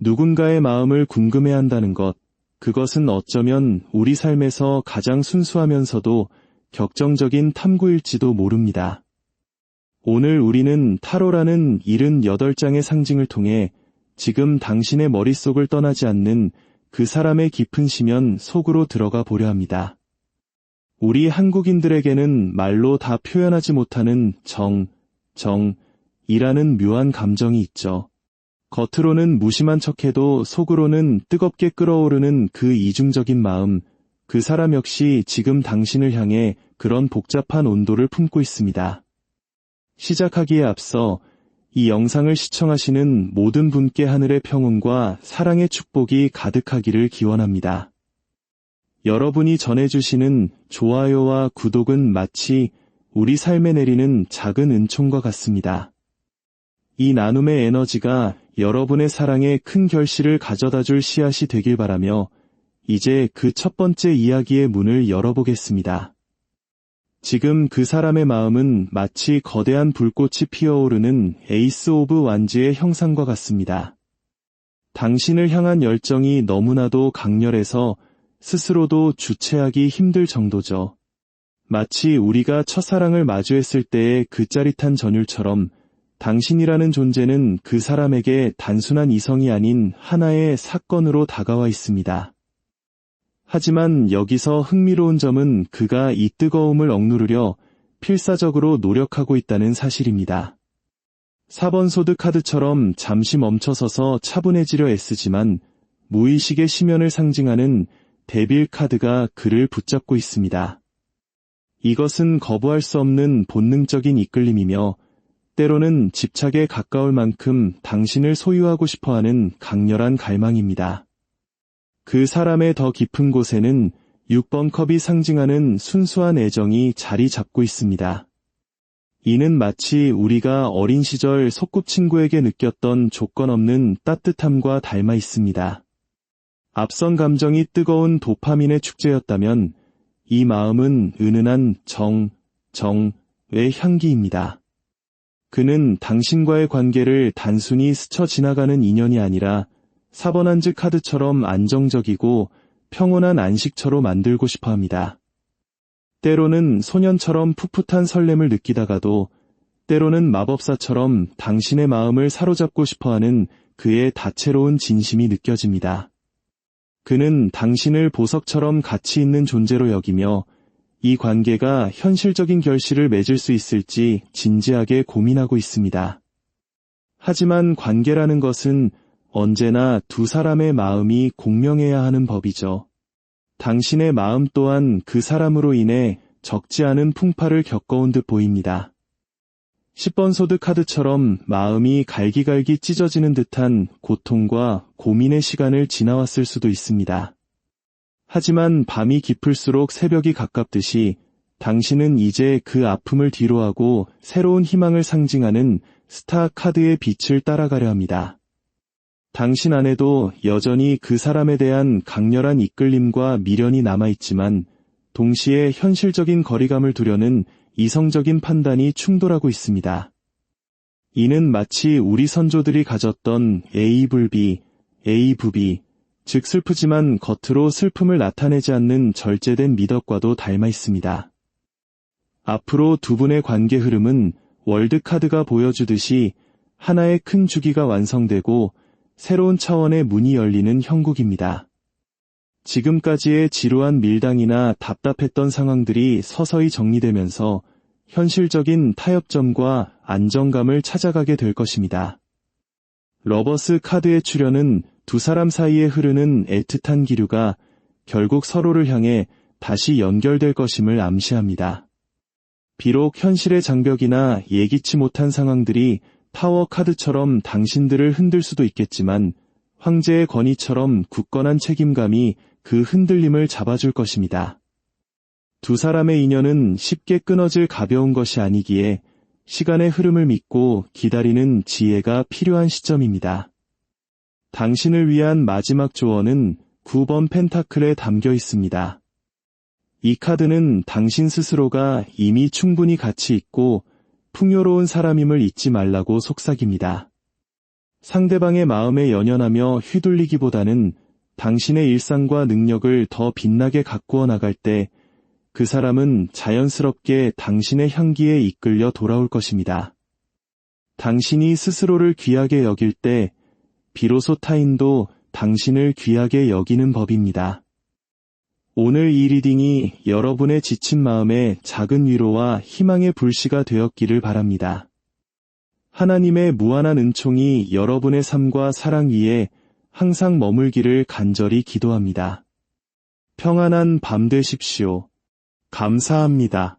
누군가의 마음을 궁금해 한다는 것, 그것은 어쩌면 우리 삶에서 가장 순수하면서도 격정적인 탐구일지도 모릅니다. 오늘 우리는 타로라는 78장의 상징을 통해 지금 당신의 머릿속을 떠나지 않는 그 사람의 깊은 시면 속으로 들어가 보려 합니다. 우리 한국인들에게는 말로 다 표현하지 못하는 정, 정, 이라는 묘한 감정이 있죠. 겉으로는 무심한 척해도 속으로는 뜨겁게 끓어오르는 그 이중적인 마음, 그 사람 역시 지금 당신을 향해 그런 복잡한 온도를 품고 있습니다. 시작하기에 앞서 이 영상을 시청하시는 모든 분께 하늘의 평온과 사랑의 축복이 가득하기를 기원합니다. 여러분이 전해주시는 좋아요와 구독은 마치 우리 삶에 내리는 작은 은총과 같습니다. 이 나눔의 에너지가 여러분의 사랑에 큰 결실을 가져다 줄 씨앗이 되길 바라며 이제 그 첫 번째 이야기의 문을 열어보겠습니다. 지금 그 사람의 마음은 마치 거대한 불꽃이 피어오르는 에이스 오브 완즈의 형상과 같습니다. 당신을 향한 열정이 너무나도 강렬해서 스스로도 주체하기 힘들 정도죠. 마치 우리가 첫사랑을 마주했을 때의 그 짜릿한 전율처럼 당신이라는 존재는 그 사람에게 단순한 이성이 아닌 하나의 사건으로 다가와 있습니다. 하지만 여기서 흥미로운 점은 그가 이 뜨거움을 억누르려 필사적으로 노력하고 있다는 사실입니다. 4번 소드 카드처럼 잠시 멈춰서서 차분해지려 애쓰지만 무의식의 심연을 상징하는 데빌 카드가 그를 붙잡고 있습니다. 이것은 거부할 수 없는 본능적인 이끌림이며 때로는 집착에 가까울 만큼 당신을 소유하고 싶어 하는 강렬한 갈망입니다. 그 사람의 더 깊은 곳에는 6번 컵이 상징하는 순수한 애정이 자리 잡고 있습니다. 이는 마치 우리가 어린 시절 소꿉친구에게 느꼈던 조건 없는 따뜻함과 닮아 있습니다. 앞선 감정이 뜨거운 도파민의 축제였다면 이 마음은 은은한 정, 정의 향기입니다. 그는 당신과의 관계를 단순히 스쳐 지나가는 인연이 아니라 4번 한즈 카드처럼 안정적이고 평온한 안식처로 만들고 싶어 합니다. 때로는 소년처럼 풋풋한 설렘을 느끼다가도 때로는 마법사처럼 당신의 마음을 사로잡고 싶어 하는 그의 다채로운 진심이 느껴집니다. 그는 당신을 보석처럼 가치 있는 존재로 여기며 이 관계가 현실적인 결실을 맺을 수 있을지 진지하게 고민하고 있습니다. 하지만 관계라는 것은 언제나 두 사람의 마음이 공명해야 하는 법이죠. 당신의 마음 또한 그 사람으로 인해 적지 않은 풍파를 겪어온 듯 보입니다. 10번 소드 카드처럼 마음이 갈기갈기 찢어지는 듯한 고통과 고민의 시간을 지나왔을 수도 있습니다. 하지만 밤이 깊을수록 새벽이 가깝듯이 당신은 이제 그 아픔을 뒤로하고 새로운 희망을 상징하는 스타 카드의 빛을 따라가려 합니다. 당신 안에도 여전히 그 사람에 대한 강렬한 이끌림과 미련이 남아있지만 동시에 현실적인 거리감을 두려는 이성적인 판단이 충돌하고 있습니다. 이는 마치 우리 선조들이 가졌던 A불비, A부비, 즉 슬프지만 겉으로 슬픔을 나타내지 않는 절제된 미덕과도 닮아 있습니다. 앞으로 두 분의 관계 흐름은 월드카드가 보여주듯이 하나의 큰 주기가 완성되고 새로운 차원의 문이 열리는 형국입니다. 지금까지의 지루한 밀당이나 답답했던 상황들이 서서히 정리되면서 현실적인 타협점과 안정감을 찾아가게 될 것입니다. 러버스 카드의 출현은 두 사람 사이에 흐르는 애틋한 기류가 결국 서로를 향해 다시 연결될 것임을 암시합니다. 비록 현실의 장벽이나 예기치 못한 상황들이 타워 카드처럼 당신들을 흔들 수도 있겠지만 황제의 권위처럼 굳건한 책임감이 그 흔들림을 잡아줄 것입니다. 두 사람의 인연은 쉽게 끊어질 가벼운 것이 아니기에 시간의 흐름을 믿고 기다리는 지혜가 필요한 시점입니다. 당신을 위한 마지막 조언은 9번 펜타클에 담겨 있습니다. 이 카드는 당신 스스로가 이미 충분히 가치 있고 풍요로운 사람임을 잊지 말라고 속삭입니다. 상대방의 마음에 연연하며 휘둘리기보다는 당신의 일상과 능력을 더 빛나게 가꾸어 나갈 때 그 사람은 자연스럽게 당신의 향기에 이끌려 돌아올 것입니다. 당신이 스스로를 귀하게 여길 때 비로소 타인도 당신을 귀하게 여기는 법입니다. 오늘 이 리딩이 여러분의 지친 마음에 작은 위로와 희망의 불씨가 되었기를 바랍니다. 하나님의 무한한 은총이 여러분의 삶과 사랑 위에 항상 머물기를 간절히 기도합니다. 평안한 밤 되십시오. 감사합니다.